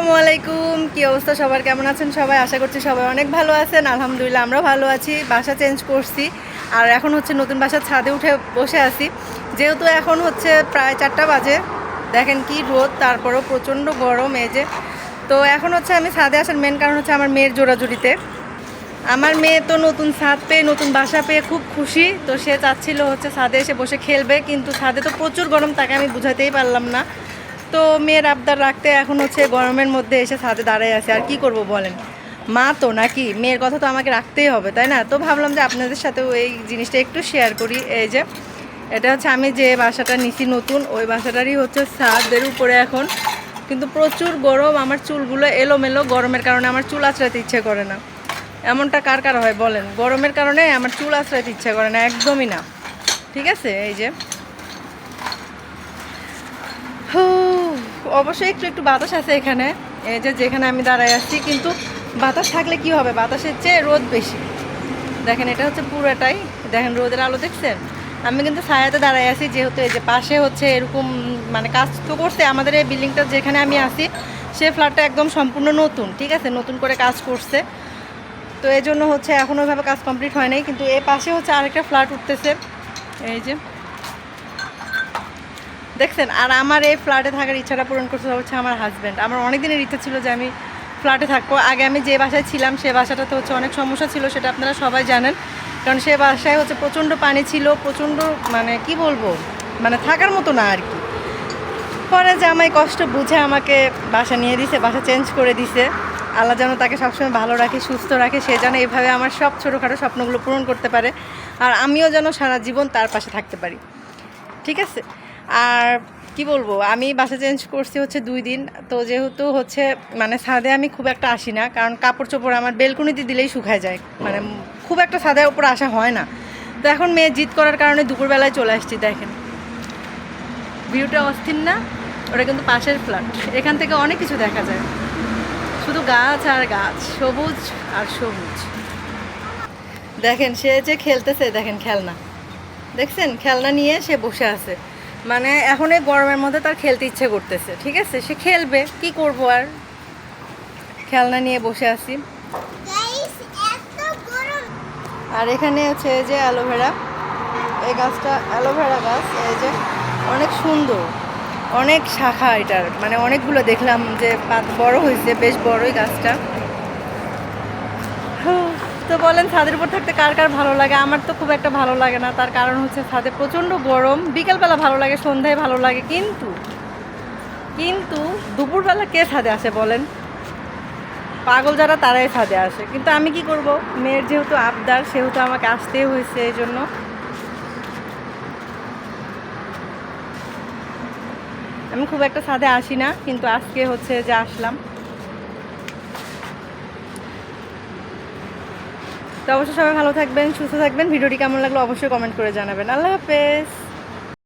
আসসালামু আলাইকুম। কি অবস্থা সবার? কেমন আছেন সবাই? আশা করছি সবাই অনেক ভালো আছেন। আলহামদুলিল্লাহ, আমরাও ভালো আছি। বাসা চেঞ্জ করছি। আর এখন হচ্ছে নতুন বাসার ছাদে উঠে বসে আছি। যেহেতু এখন হচ্ছে প্রায় চারটা বাজে, দেখেন কি রোদ, তারপরেও প্রচণ্ড গরম এই যে। তো এখন হচ্ছে আমি ছাদে আসার মেন কারণ হচ্ছে আমার মেয়ের জোড়াজুড়িতে আমার মেয়ে তো নতুন ছাদ পেয়ে, নতুন বাসা পেয়ে খুব খুশি। তো সে চাচ্ছিল হচ্ছে ছাদে এসে বসে খেলবে, কিন্তু ছাদে তো প্রচুর গরম, তাকে আমি বুঝাতেই পারলাম না। তো মেয়ের আবদার রাখতে এখন হচ্ছে গরমের মধ্যে এসে ছাদে দাঁড়ায় আছে। আর কি করব বলেন? মা তো নাকি? মেয়ের কথা তো আমাকে রাখতেই হবে, তাই না? তো ভাবলাম যে আপনাদের সাথেও এই জিনিসটা একটু শেয়ার করি। এই যে, এটা হচ্ছে আমি যে বাসাটা নিছি নতুন, ওই বাসাটারই হচ্ছে ছাদের উপরে এখন। কিন্তু প্রচুর গরম, আমার চুলগুলো এলোমেলো গরমের কারণে আমার চুল আঁচড়াতে ইচ্ছে করে না। এমনটা কার কার হয় বলেন? গরমের কারণে আমার চুল আঁচড়াতে ইচ্ছে করে না, একদমই না। ঠিক আছে? এই যে অবশ্যই একটু একটু বাতাস আছে এখানে। এই যে যেখানে আমি দাঁড়ায় আছি, কিন্তু বাতাস থাকলে কি হবে? বাতাসের চেয়ে রোদ বেশি। দেখেন, এটা হচ্ছে পুরোটাই। দেখেন, রোদের আলো দেখছেন? আমি কিন্তু ছায়াতে দাঁড়ায় আছি, যেহেতু এই যে পাশে হচ্ছে এরকম মানে কাজ তো করছে আমাদের এই বিল্ডিংটা যেখানে আমি আছি, সে ফ্ল্যাটটা একদম সম্পূর্ণ নতুন, ঠিক আছে? নতুন করে কাজ করছে। তো এই জন্য হচ্ছে এখন ওইভাবে কাজ কমপ্লিট হয় নাই, কিন্তু এ পাশে হচ্ছে আরেকটা ফ্ল্যাট উঠতেছে। এই যে দেখছেন, আর আমার এই ফ্ল্যাটে থাকার ইচ্ছাটা পূরণ করতে হচ্ছে আমার হাজব্যান্ড আমার অনেক দিনের ইচ্ছা ছিল যে আমি ফ্ল্যাটে থাকব। আগে আমি যে বাসায় ছিলাম, সে বাসাটাতে হচ্ছে অনেক সমস্যা ছিল, সেটা আপনারা সবাই জানেন। কারণ সে বাসায় হচ্ছে প্রচণ্ড পানি ছিল, প্রচণ্ড মানে কি বলব? মানে থাকার মতো না আর কি। পরে জামাই কষ্ট বুঝে আমাকে বাসা নিয়ে দিছে, বাসা চেঞ্জ করে দিছে। আল্লাহ যেন তাকে সবসময় ভালো রাখে, সুস্থ রাখে, সে যেন এইভাবে আমার সব ছোটোখাটো স্বপ্নগুলো পূরণ করতে পারে। আর আমিও যেন সারা জীবন তার পাশে থাকতে পারি। ঠিক আছে? আর কি বলব, আমি বাসা চেঞ্জ করছি হচ্ছে দুই দিন। তো যেহেতু হচ্ছে মানে ছাদে আমি খুব একটা আসি না, কারণ কাপড় চোপড় আমার বেলকুনিতে দিলেই শুকায় যায়। মানে খুব একটা ছাদের ওপর আসা হয় না। তো এখন মেয়ে জিদ করার কারণে দুপুরবেলায় চলে আসছি, দেখেন। ভিউটা অস্থির না? ওটা কিন্তু পাশের ফ্ল্যাট। এখান থেকে অনেক কিছু দেখা যায়। শুধু গাছ আর গাছ, সবুজ আর সবুজ। দেখেন, সে যে খেলতেছে, দেখেন খেলনা। দেখছেন? খেলনা নিয়ে সে বসে আছে। মানে এখন এই গরমের মধ্যে তার খেলতে ইচ্ছে করতেছে ঠিক আছে? সে খেলবে কি করব আর? খেলনা নিয়ে বসে আছি। আর এখানে হচ্ছে এই যে অ্যালোভেরা এই গাছটা অ্যালোভেরা গাছ এই যে অনেক সুন্দর। অনেক শাখা এটার মানে অনেকগুলো দেখলাম যে পাত বড় হয়েছে বেশ বড়ই গাছটা। তো বলেন, ছাদের উপর থাকতে কার কার ভালো লাগে? আমার তো খুব একটা ভালো লাগে না। তার কারণ হচ্ছে ছাদে প্রচণ্ড গরম। বিকেলবেলা ভালো লাগে, সন্ধ্যায় ভালো লাগে। কিন্তু কিন্তু দুপুরবেলা কে ছাদে আসে বলেন? পাগল যারা, তারাই ছাদে আসে। কিন্তু আমি কি করব? মেয়ের যেহেতু আবদার, সেহেতু আমাকে আসতেই হয়েছে এই জন্য। আমি খুব একটা ছাদে আসি না, কিন্তু আজকে হচ্ছে যে আসলাম। তো অবশ্যই সবাই ভালো থাকবেন, সুস্থ থাকবেন। ভিডিওটি কেমন লাগল অবশ্যই কমেন্ট করে জানাবেন। আল্লাহ হাফেজ।